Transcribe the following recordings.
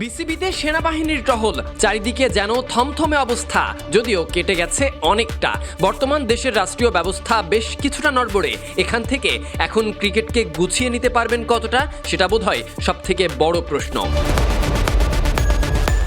বিসিবিতে সেনাবাহিনীর টহল, চারিদিকে যেন থমথমে অবস্থা, যদিও কেটে গেছে অনেকটা। বর্তমান দেশের রাষ্ট্রীয় ব্যবস্থা বেশ কিছুটা নড়বড়ে। এখান থেকে এখন ক্রিকেটকে গুছিয়ে নিতে পারবেন কতটা, সেটা বোধহয় সব থেকে বড় প্রশ্ন।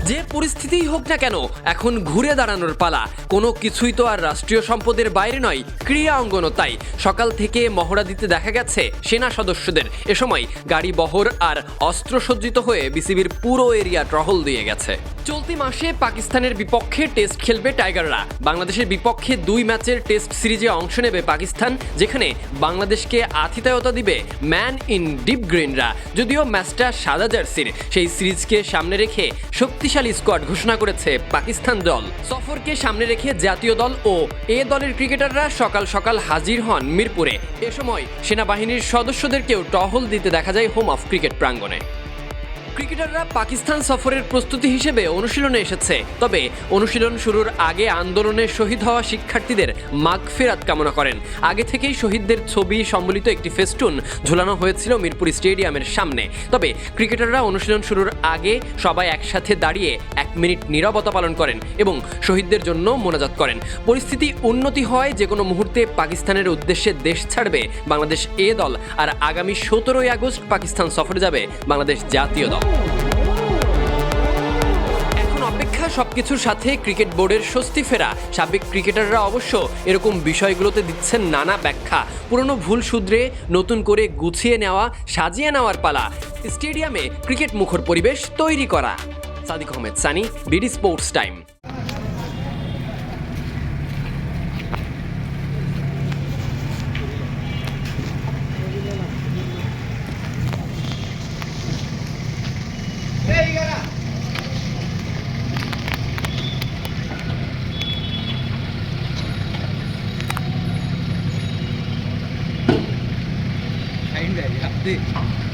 যে পরিস্থিতিই হোক না কেন, এখন ঘুরে দাঁড়ানোর পালা। কোনো কিছুই তো আর রাষ্ট্রীয় সম্পদের বাইরে নয় ক্রীড়া অঙ্গনও তাই। সকাল থেকে মহড়া দিতে দেখা গেছে সেনা সদস্যদের। এ সময় গাড়ি বহর আর অস্ত্রসজ্জিত হয়ে বিসিবির পুরো এরিয়া টহল দিয়ে গেছে। চলতি মাসে পাকিস্তানের বিপক্ষে টেস্ট খেলবে টাইগাররা। বাংলাদেশের বিপক্ষে দুই ম্যাচের টেস্ট সিরিজে অংশ নেবে পাকিস্তান, যেখানে বাংলাদেশকে আতিথেয়তা দিবে ম্যান ইন ডিপ গ্রিনরা। যদিও ম্যাচটা সাদা জার্সির, সেই সিরিজকে সামনে রেখে শক্তিশালী স্কোয়াড ঘোষণা করেছে পাকিস্তান দল। সফরকে সামনে রেখে জাতীয় দল ও এ দলের ক্রিকেটাররা সকাল সকাল হাজির হন মিরপুরে। এ সময় সেনাবাহিনীর সদস্যদেরকেও টহল দিতে দেখা যায় হোম অফ ক্রিকেট প্রাঙ্গণে। ক্রিকেটাররা পাকিস্তান সফরের প্রস্তুতি হিসেবে অনুশীলনে এসেছে। তবে অনুশীলন শুরুর আগে আন্দোলনে শহীদ হওয়া শিক্ষার্থীদের মাগফেরাত কামনা করেন। আগে থেকেই শহীদদের ছবি সম্বলিত একটি ফেস্টুন ঝুলানো হয়েছিল মিরপুর স্টেডিয়ামের সামনে। তবে ক্রিকেটাররা অনুশীলন শুরুর আগে সবাই একসাথে দাঁড়িয়ে এক মিনিট নীরবতা পালন করেন এবং শহীদদের জন্য মোনাজাত করেন। পরিস্থিতি উন্নতি হয় যে কোনো মুহূর্তে পাকিস্তানের উদ্দেশ্যে দেশ ছাড়বে বাংলাদেশ এ দল, আর আগামী সতেরোই আগস্ট পাকিস্তান সফরে যাবে বাংলাদেশ জাতীয় দল। এখন অপেক্ষা সবকিছুর সাথে ক্রিকেট বোর্ডের স্বস্তি ফেরা। সাবেক ক্রিকেটাররা অবশ্য এরকম বিষয়গুলোতে দিচ্ছেন নানা ব্যাখ্যা। পুরনো ভুল শুধরে নতুন করে গুছিয়ে নেওয়া, সাজিয়ে নেওয়ার পালা। স্টেডিয়ামে ক্রিকেট মুখর পরিবেশ তৈরি করা। Sadik Ahmed Sunny, BD sports time. Time रह गया